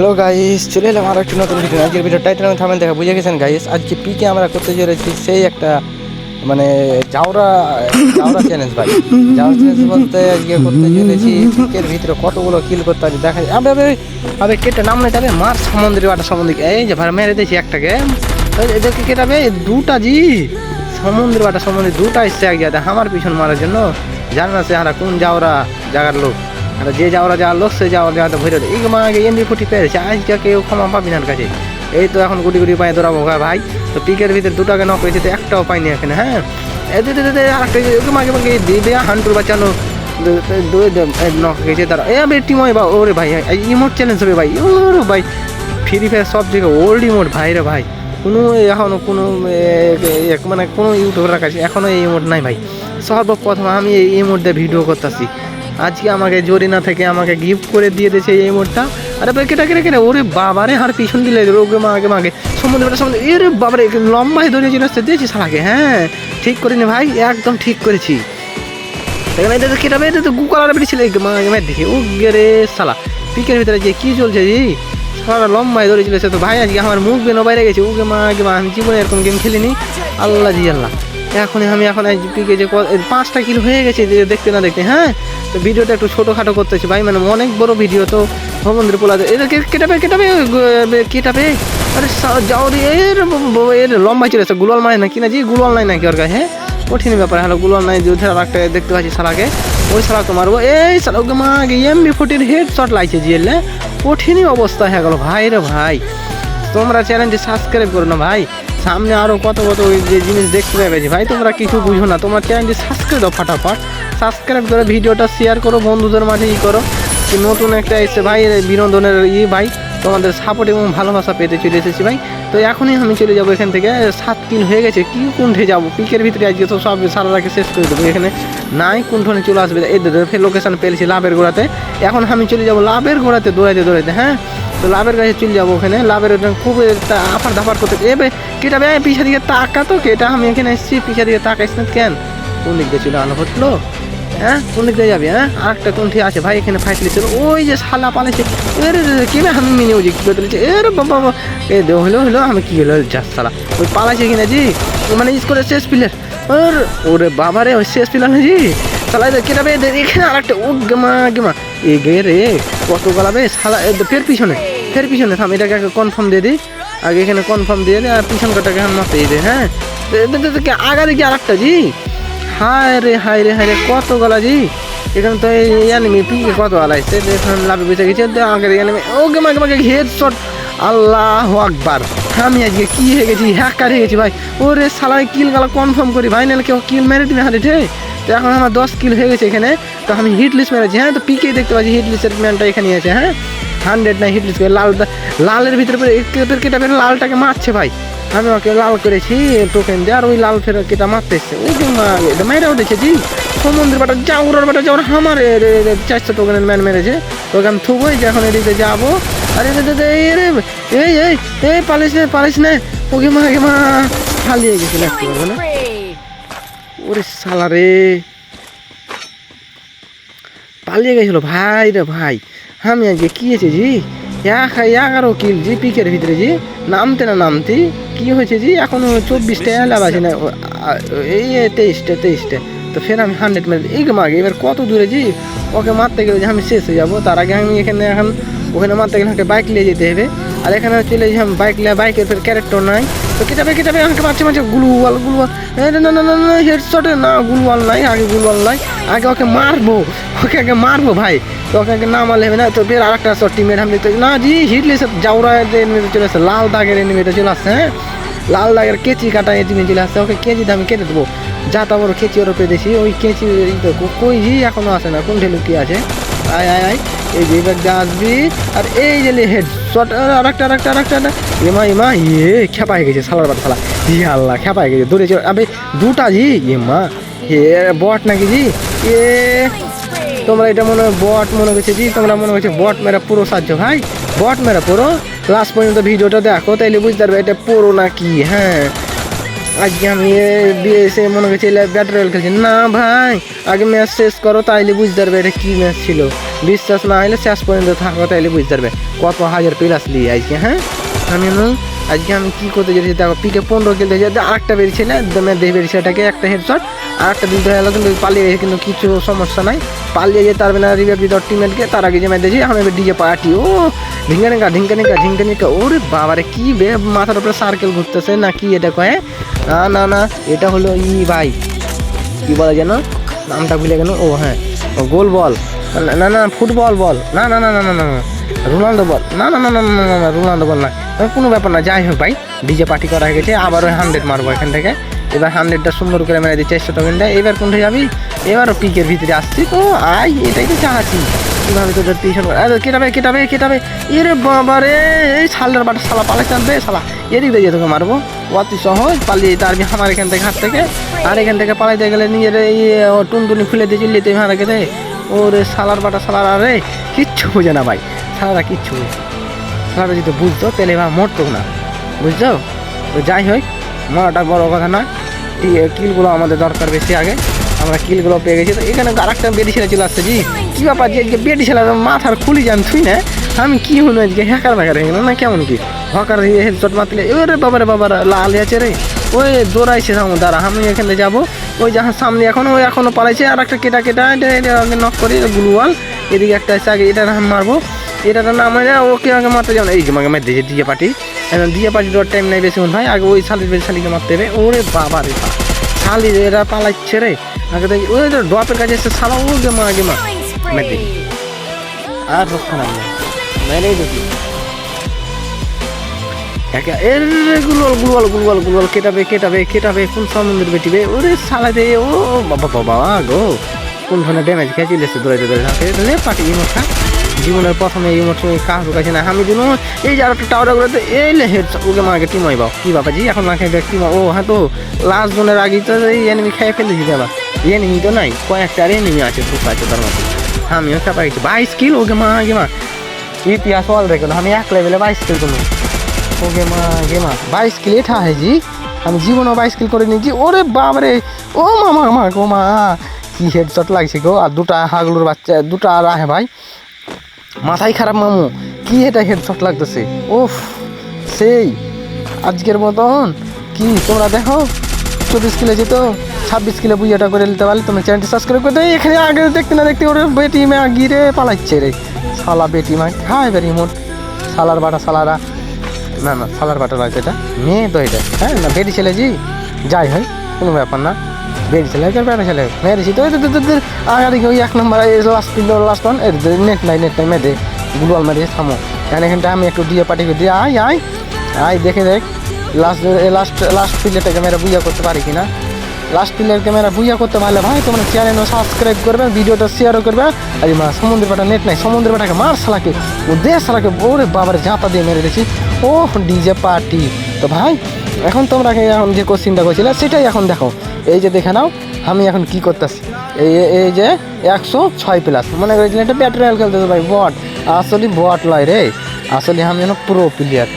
Hello guys চলে এলাম আরও একটি নতুন ভিডিও আজকের ভিডিও টাইটেল আমি থামেন দেখা, বুঝে গেছেন গাইস আজকে পিকে আমরা করতে চলেছি সেই একটা মানে জাউরা জাউরা চ্যালেঞ্জ ভাই। জাউরা চ্যালেঞ্জ বলতে আজকে করতে চলেছি পিকের ভিতরে কতগুলো কিল করতে পারি দেখা যায়। আবে আবে কেটে নাম না যাবে মার সমুদ্রে বাটা সমুদ্রে এই যে, ভাই, মেরে দিয়েছি একটাকে। এদেরকে কেটাবে দুটা জি। সমুদ্রে বাটা সমুদ্রে দুটা এসছে জায়গায় আমার পিছন মারার জন্য। জানা সে হারা কোন জাউরা জায়গার লোক। আর যে যাওয়ারা যা লোক, সে যাওয়ার যাওয়াতে ভরে দেয় এই মা আগে এমনি ফুটি পেরেছে আজকে কেউ ক্ষমা পাবি না কাছে। এই তো এখন গুটি গুটি পায়ে দৌড়াবো ভাই। তো পিকের ভিতরে দুটাকে নক হয়েছে, তো একটাও পাইনি এখানে হ্যাঁ? মাকে দিবে হান্টুর এ বা, ওরে ভাই ইমোট চ্যালেঞ্জ ভাই, ওরে ভাই। ফ্রি ফায়ার সব জায়গায় ওল্ড ইমোট ভাই রে ভাই। কোনো এখনও কোনো মানে কোনো ইউটিউবের কাছে এখনও এই ইমোট নাই ভাই। সর্বপ্রথম আমি এই ইমোট দিয়ে ভিডিও করতেছি। আজকে আমাকে জরিনা থেকে আমাকে গিফট করে দিয়ে দিয়েছে এই মোটটা আরে ভাই, কেটা, কেটে কেটে? ওরে বাবারে আর পিছন দিলে ওকে মাকে মাকে সমুদ্রে সমুদ্রে এ রে বাবারে লম্বাই ধরে চলে দিয়েছি শালাকে হ্যাঁ? ঠিক করিনি ভাই, একদম ঠিক করেছি। এখানে এটা কেটা এটা তো গু কালার বেরিয়েছিল মার দেখে ও গেরে শালা। পিকের ভিতরে যে কি চলছে জি? সারা লম্বাই ধরেছিল সে তো ভাই, আজকে আমার মুখ বেনো বাইরে গেছে। ওকে মা মা, আমি জীবনে এরকম গেম খেলিনি। আল্লাহ জি আল্লাহ। এখন আমি এখন আজ পিকে যে পাঁচটা কিলো হয়ে গেছে যে দেখতে না দেখতে হ্যাঁ? তো ভিডিওটা একটু ছোটোখাটো করতেছি ভাই মানে অনেক বড় ভিডিও, তো ভবন্দ্র পোলা এদের কেটাবে কেটাবে কেটাবে আরে যাও এর এর লম্বা চলে আসছে গুলাল মায় না কিনা জি গুলাল নাই নাকি ওর গায়ে হ্যাঁ? কঠিন ব্যাপার, হ্যালো, গুলাল নাই, যে ধর একটা দেখতে পাচ্ছি সালাকে ওই সালাকে মারবো। এই সালা ওকে মা এমবি ফোর্টির হেড শট লাগছে জিয়েলে কঠিনই অবস্থা হয়ে গেল। ভাই রে ভাই, তোমরা চ্যানেলটি সাবস্ক্রাইব করো না, ভাই। সামনে আরও কত কত ওই যে জিনিস দেখতে পেয়েছি ভাই, তোমরা কিছু বুঝো না। তোমার চ্যানেলটি সাবস্ক্রাইব দাও ফাটাফাট। সাবস্ক্রাইব করে ভিডিওটা শেয়ার করো, বন্ধুদের মাঝে ই করো। নতুন একটা এসে ভাই বিনোদনের ই, ভাই, তোমাদের সাপোর্ট এবং ভালোবাসা পেতে চলে এসেছি ভাই। তো এখনই আমি চলে যাব এখান থেকে। সাত কিল হয়ে গেছে, কি কুণ্ঠে যাব? পিকের ভিতরে আজকে তো সব সারা রাখে শেষ করে দেবো। এখানে নাই কুণ্ঠনে চলে আসবে। এই ফের লোকেশন পেয়েছি লাভের গোড়াতে। এখন আমি চলে যাব লাভের গোড়াতে, দৌড়াইতে দৌড়াইতে হ্যাঁ? তো লাভের কাছে চলে যাব ওখানে। লাভের খুব আফার ধাফার করতে এবে কেটা বে পিছা দিকে তাকা তো, কেটা? আমি এখানে এসেছি পিছা দিকে তাকাইস না কেন? কোন দিক দিয়ে চলে আনো হটলো হ্যাঁ? কোন দিক দিয়ে যাবি হ্যাঁ? আরেকটা কোনটি আছে ভাই এখানে ফাইট লিখছে ওই যে শালা পালাইছে। এরে রে, আমি মিনে যে কি করতে এরে বাবা বাবা। এ দে হলো হলো আমি কি হলো? যা শালা। ওই পালাইছে কিনা জি। মানে স্কোরের শেষ প্লেয়ার ওর ওরে বাবা রে ওই শেষ প্লেয়ার না জি। শালা কেটা বে এখানে আরেকটা ও গেমা গেমা। এ গে রে কত গলাবে? শালা ফের পিছনে ফের পিছনে থাম এটাকে কনফার্ম দিয়ে দিই আগে এখানে কনফার্ম দিয়ে দে আর পিছন কাটাকে আমি মাপে দে হ্যাঁ? দে- দে- আরেকটা জি? হায় রে হায় রে হায় রে, কত গলা জি? এখানে তো এই অ্যানিমি পিকে কত আলাইছে দেখুন লাভে বেঁচে গেছে দে আগে অ্যানিমি ওকে মাকে মাকে হেড শট আল্লাহ আকবার। আমি আজকে কি হয়ে গেছি? হ্যাকার হয়ে গেছি ভাই। ওরে সালাই কিল গালা কনফার্ম করি ভাই নাহলে কেউ কিল মেরে দিবে হাতে তো এখন আমার দশ কিল হয়ে গেছে এখানে। তো আমি হিট লিস্ট মেরেছি হ্যাঁ? তো পিকে দেখতে পাচ্ছি হিট লিস্টের ম্যানটা এখানে আছে হ্যাঁ? হান্ড্রেড নাই হিট লিস্ট লাল লালের ভিতরে লালটাকে মারছে ভাই। আমি ওকে লাল করেছি টোকেন দিয়ে আর ওই লাল ফের কেটা মারতেছে। ওই যে এটা মেয়েরাও দেখেছি সমুদ্র বাটা যাওয়ার বাটা যাওয়ার আমার চারশো টোকেনের ম্যান মেরেছে। তোকে আমি থুবই যে এখন এদিকে যাব। আরে এই রে এই এই এই পালিস নে পালিস নে। ওকে মা গে মা হালিয়ে গেছি লাগতে পারব না ওরে সালা রে। পালিয়ে গেছিল ভাই রে ভাই। আমি আজকে কি এক এগারো কিল জি পিকের ভিতরে জি। নামতে না নামতে কি হয়েছে জি? এখন চব্বিশটা এলাম আছে না। এই তেইশটা তেইশটা। তো ফের আমি হান্ড্রেড মেরে এই মাগে এবার কত দূরে জি? ওকে মারতে গেলে যে আমি শেষ হয়ে যাব। তার আগে আমি এখানে এখন ওখানে মারতে গেলে বাইক নিয়ে যেতে হবে। আর এখানে চলে যে বাইক নিয়ে বাইকের ফের ক্যারেক্টার নাই। তো কেটাবে কেটাবে আমাকে মারছে মারছে। গুলুয়াল গুলুয়াল। না না না না হেডশটে না গুলওয়াল নাই, আগে গুলওয়াল নাই। আগে ওকে মারবো। ওকে আগে মারবো, ভাই। তো ওকে আগে না মারলে হবে না। তো ফের আরেকটা শট টিমের আমি তো না জি হিটলে সব জাউরা এনিমিটা চলে আসছে লাল দাগের এনিমিটা চলে আসছে হ্যাঁ? লাল দাগের কেচি কাটা এনিমি চলে আসছে ওকে কেচি দামে কেটে দেবো। যা তা বড় কেচি ওর পেয়ে দেখি। ওই তো কই এখনও আসে না। কোন ঢেলু কি আছে? আয় আয় আয়। এই যে এবার আসবি, আর এই যে হেড শট আর একটা আর একটা আর একটা এমা এমা ইয়ে খেপাই গেছে সালার বাট সালা। ই আল্লাহ খেপাই গেছে দৌড়ে চলে আবে, দুটা জি, এমা, হে বট নাকি জি? এ, তোমরা এটা মনে হয় বট মনে করছে জি, তোমরা মনে করছে বট মেরা পুরো সাহায্য, ভাই। বট মেরা পুরো। লাস্ট পর্যন্ত ভিডিওটা দেখো, তাইলে বুঝতে পারবে এটা পুরো নাকি হ্যাঁ। আজকে আমি বিয়ে মনে করছি ব্যাট রয়েল খেলছি। না, ভাই, আগে ম্যাচ শেষ করো, তাইলে বুঝতে পারবে এটা কি ম্যাচ ছিল। বিশ্বাস না হলে শেষ পর্যন্ত থাকো, তাইলে বুঝতে পারবে। কত হাজার প্লাস নিয়ে আজকে হ্যাঁ? আমি আজকে আমি কী করতে যেতেছি দেখো পিকে পনেরো খেলতে যেতে আরেকটা বেরিয়েছে, না? দমে দিয়ে বেরিয়েছে, এটাকে একটা হেডশট আর একটা দিতে হলো কিন্তু পালিয়ে গেছে, কিন্তু কিছু সমস্যা নাই। পালিয়ে যেতে পারবে না রিভার বিদর টিমেটকে তার আগে যে মেয়েছি আমি ডিজে পার্টি ও ঢিঙ্কা নিকা ঢিঙ্কা নিকা ঢিঙ্কা নিকা ওরে বাবারে, কী বে, মাথার উপরে সার্কেল ঘুরতেছে, না কি এটা কয়ে না না না, এটা হলো ই ভাই, কী বলে যেন, নামটা ভুলে গেল, ও হ্যাঁ ও গোল বল না না ফুটবল বল না না না না না না রোনাল্ডো বল না না না না না না রোনাল্ডো বল না কোনো ব্যাপার না যাই হোক ভাই ডিজে পার্টি করা হয়ে গেছে আবার ওই হান্ড্রেড মারবো এখান থেকে এবার হান্ড্রেডটা সুন্দর করে মেরে দিচ্ছে একশো টাকা এবার কোনটা যাবি এবারও পিকের ভিতরে আসছি তো আই এটাই তো চাহাচ্ছি কীভাবে তোদের আরে কেটাবে কেটাবে কেটাবে এরে বাবা রে এই শালার বাটা শালা পালাইতে আনবে শালা এদিক দিয়ে তোকে মারবো অতি সহজ পালিয়ে যেতে পারবি আমার এখান থেকে হাত থেকে আর এখান থেকে পালাইতে গেলে নিজের এই টুনটুনি খুলে দিয়ে চলিয়ে তুই মারা গেলে ওরে সালার বাটা শালার আরে কিচ্ছু বোঝে না ভাই। শালারা কিচ্ছু বোঝে না। শালারা যদি বুঝতো, তাহলে এবার মরতো না। বুঝছ? তো যাই হোক, মরাটা বড় কথা টি- কিলগুলো আমাদের দরকার বেশি আগে। আমরা কিলগুলো পেয়ে গেছি। তো এখানে আরেকটা বেডি ছেলে চলে আসছে, জি। কি ব্যাপার যে আজকে বেডি ছেলে মাথার খুলি যান তুই না? আমি কি হলো আজকে? হ্যাকার ব্যাকার হয়ে গেল না? কেমন কি? হকার হেডশট মারলে ওরে বাবারে বাবার, লাল আছে রে। ওই দৌড়াইছে দ্বারা আমি এখানে যাব। ওই যাহার সামনে এখন ওই এখনও পালাইছে। আর একটা কেটা কেটা এটা এটা আগে নক করে গ্লুয়াল এদিকে একটা আছে আগে এটা আমি মারবো। এটা না ওকে আগে মারতে না। এই যে আমাকে মেরে দিয়েছে দিয়ে পার্টি এখন দিয়ে পার্টি দেওয়ার টাইম নেই বেশি ভাই। আগে ওই শালির বেশি শালিকে মারতে হবে। ওরে বাবা রে শালি এরা পালাচ্ছে রে। আগে দেখি ওই তো ড্রপের কাছে এসে শালা ও গে মা গে মা মেরে আর রক্ষা নাই মেরেই দেখি একা, এর গুলওয়াল গুলওয়াল গুলওয়াল গুলওয়াল কেটাবে কেটাবে কেটাবে, কোন সমুদ্রের বেটিবে ওরে শালা দে ও বাবা বাবা গো কোন ধরনের ড্যামেজ খেয়ে চলেছে দৌড়াইতে দৌড়াইতে পাটি ইমোটটা জীবনের প্রথমে এই ইমোট কাহার কাছে না। আমি দিন, এই যে আর একটা টাওয়ার গুলোতে এই লে হেড, ওকে মাকে টিমাই বাও কি বাবাজি, এখন না খেয়ে টিমা ও হ্যাঁ তো লাস্ট জোনের আগেই তো এই এনিমি খেয়ে ফেলেছি দেবা এনিমি তো নাই, কয়েকটা এনিমি আছে খুব আছে তার মধ্যে আমিও খেপা গেছি। বাইশ কিল ওকে মা গে মা। ইতিহাস অল রেখে আমি এক লেভেলে বাইশ কিল করলাম। ওকে মা গে মা বাইশ কিল এটা হয়েছি আমি জীবনও বাইশ কিল করে নিয়েছি ওরে বাবারে ও মামা মা গো মা। কি হেডশট লাগছে গো। আর দুটা হাগলুর বাচ্চা, দুটা আর আহে ভাই। মাথাই খারাপ মামু। কি এটা হেডশট লাগতেছে? ওফ সেই। আজকের মতন? কি, তোমরা দেখো? চব্বিশ কিলো যেত ছাব্বিশ কিলো বুইয়াটা করে নিতে পারলে তোমরা চ্যানেলটি সাবস্ক্রাইব করে দেয় এখানে আগে দেখতে না দেখতে ওরে বেটি মা গিরে পালাচ্ছে রে। শালা বেটি মা খায় বেরি মোট শালার বাটা, শালারা। না না শালার বাটা নয় এটা। মেয়ে তো এটা। হ্যাঁ না বেটি ছেলে জি, যাই হয় কোনো ব্যাপার না। বেরি ছেলে আর বেটা ছেলে। মেরেছি তো আগে দেখি ওই এক number last last one net নাই নেট নাই মেয়েদের গুগল মেরে থামো। এখানে এখানটা আমি একটু দিয়ে পাঠিয়ে দিয়ে আয় আয় আয়, দেখে দেখ লাস্ট লাস্ট লাস্ট পিলেটাকে মেয়েরা বুঝা করতে পারি কিনা। লাস্ট প্লেয়ার ক্যামেরা বুঝা করতে পারলে ভাই, তোমরা চ্যানেল সাবস্ক্রাইব করবে ভিডিওটা শেয়ারও করবে। আরে মা, সমুদ্রের পাটা নেট নাই, সমুদ্রের পাটাকে মার সালাকে ও দে সালাকে ওরে বাবার ঝাঁপা দিয়ে মেরে দিয়েছি। ও ডিজে পার্টি তো ভাই, এখন তোমরা এখন যে কোশ্চিনটা করছিলে সেটাই এখন দেখো। এই যে দেখে নাও, আমি এখন কি করতেছি? এই এই যে একশো ছয় প্লাস মনে করেছিলাম এটা ব্যাটারি খেলতেছে ভাই, বট। আসলে বট লয় রে। আসলে আমি যেন প্রো প্লেয়ার